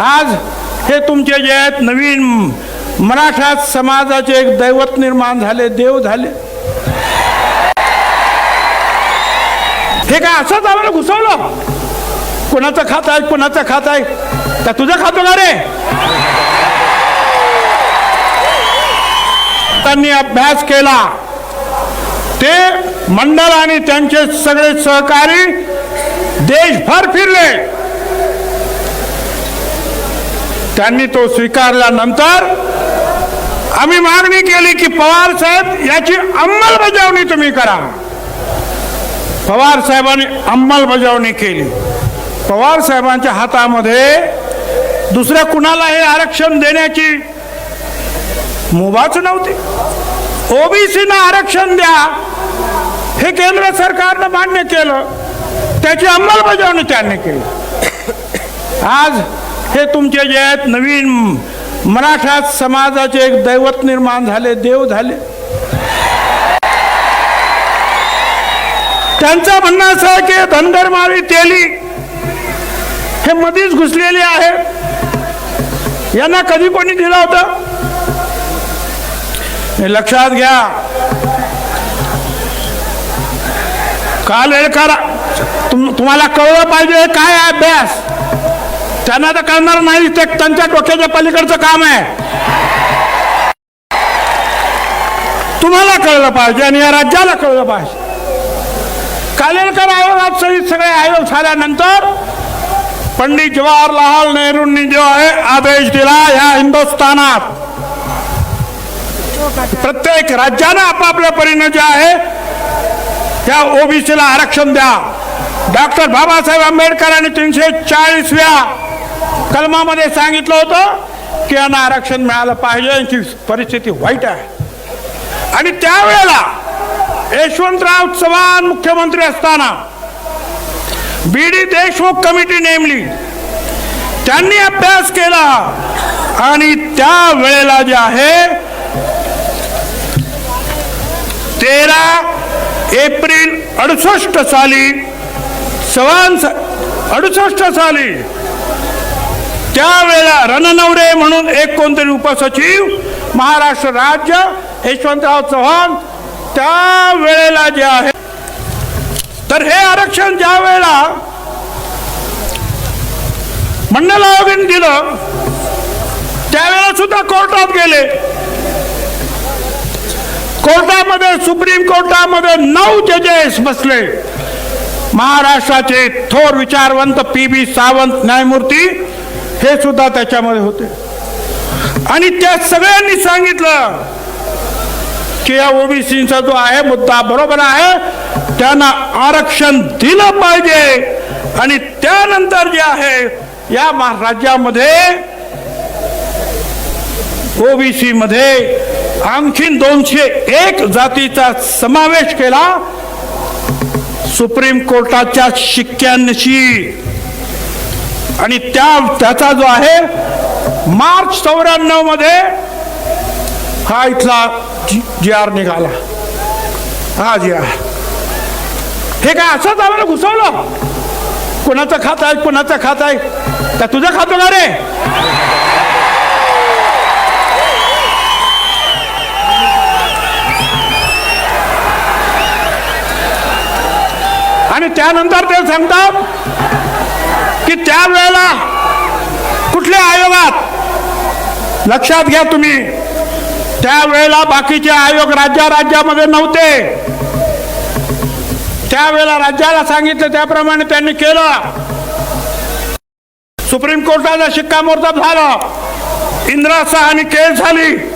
आज हे तुमचे जे आहेत नवीन मराठा समाजाचे एक दैवत निर्माण झाले देव झाले. हे काय असंच आम्हाला घुसवलं? कोणाचं खात आहे कोणाचं खात आहे? का तुझं खातो ना रे? त्यांनी अभ्यास केला. ते मंडळ आणि त्यांचे सगळे सहकारी देशभर फिरले. त्यांनी तो स्वीकारल्यानंतर आम्ही मागणी केली की पवार साहेब याची अंमलबजावणी तुम्ही करा. पवार साहेबांनी अंमलबजावणी केली. पवार साहेबांच्या हातामध्ये दुसऱ्या कुणाला हे आरक्षण देण्याची मुभाच नव्हती. ओबीसीना आरक्षण द्या. हे केंद्र सरकारनं मान्य केलं. त्याची अंमलबजावणी त्यांनी केली. आज हे तुमचे जे आहेत नवीन मराठा समाजाचे एक दैवत निर्माण झाले देव झाले. त्यांचं म्हणणं असं आहे की धनगर मावी तेली हे मधीच घुसलेले आहे. यांना कधी कोणी दिलं होतं? हे लक्षात घ्या. काल करा तुम तुम्हाला कळलं पाहिजे काय अभ्यास? त्यांना तर कळणार नाही ते त्यांच्या डोक्याच्या पलीकडचं काम आहे. तुम्हाला कळलं पाहिजे आणि या राज्याला कळलं पाहिजे. कालेलकर आयोगात सहित सगळे आयोग झाल्यानंतर पंडित जवाहरलाल नेहरूंनी जो आहे आदेश दिला या हिंदुस्थानात. प्रत्येक राज्यानं आपापल्या परीनं जे आहे त्या ओबीसीला आरक्षण द्या. डॉक्टर बाबासाहेब आंबेडकरांनी तीनशे चाळीसव्या कलमामध्ये सांगितलं होतं की यांना आरक्षण मिळालं पाहिजे यांची परिस्थिती वाईट आहे. आणि त्यावेळेला यशवंतराव चव्हाण मुख्यमंत्री असताना बी डी देशमुख कमिटी नेमली. त्यांनी अभ्यास केला आणि त्या वेळेला जे आहे तेरा एप्रिल अडुसष्ट साली चव्हाण अडुसष्ट साली त्यावेळेला रणनवरे म्हणून एक कोणतरी उपसचिव महाराष्ट्र राज्य यशवंतराव चव्हाण त्या वेळेला जे आहे. तर हे आरक्षण ज्या वेळेला मंडल आयोगाने दिलं त्यावेळेला सुद्धा कोर्टात गेले. कोर्टामध्ये सुप्रीम कोर्टामध्ये नऊ जजेस बसले. महाराष्ट्राचे थोर विचारवंत पी. बी सावंत न्यायमूर्ती हे सुद्धा त्याच्यामध्ये होते. आणि त्या सगळ्यांनी सांगितलं की या ओबीसीचा जो आहे मुद्दा बरोबर आहे त्यांना आरक्षण दिलं पाहिजे. आणि त्यानंतर जे आहे या महाराज्यामध्ये ओबीसी मध्ये आणखीन दोनशे एक जातीचा समावेश केला. सुप्रीम कोर्टाच्या शिक्क्यांशी आणि त्या त्याचा जो आहे मार्च चौऱ्याण्णवमध्ये हा इथला जी आर निघाला. हा जी आर. हे काय असंच आम्हाला घुसवलं? कोणाचं खात आहे कोणाचं खात आहे? का तुझं खातो का रे? आणि त्यानंतर ते सांगतात की त्यावेळेला कुठल्या आयोगात लक्षात घ्या तुम्ही. त्यावेळेला बाकीचे आयोग राज्या राज्यामध्ये नव्हते. त्यावेळेला राज्याला सांगितलं त्याप्रमाणे त्यांनी केलं. सुप्रीम कोर्टाचा शिक्कामोर्तब झाला. इंदिरा साहानी केस झाली.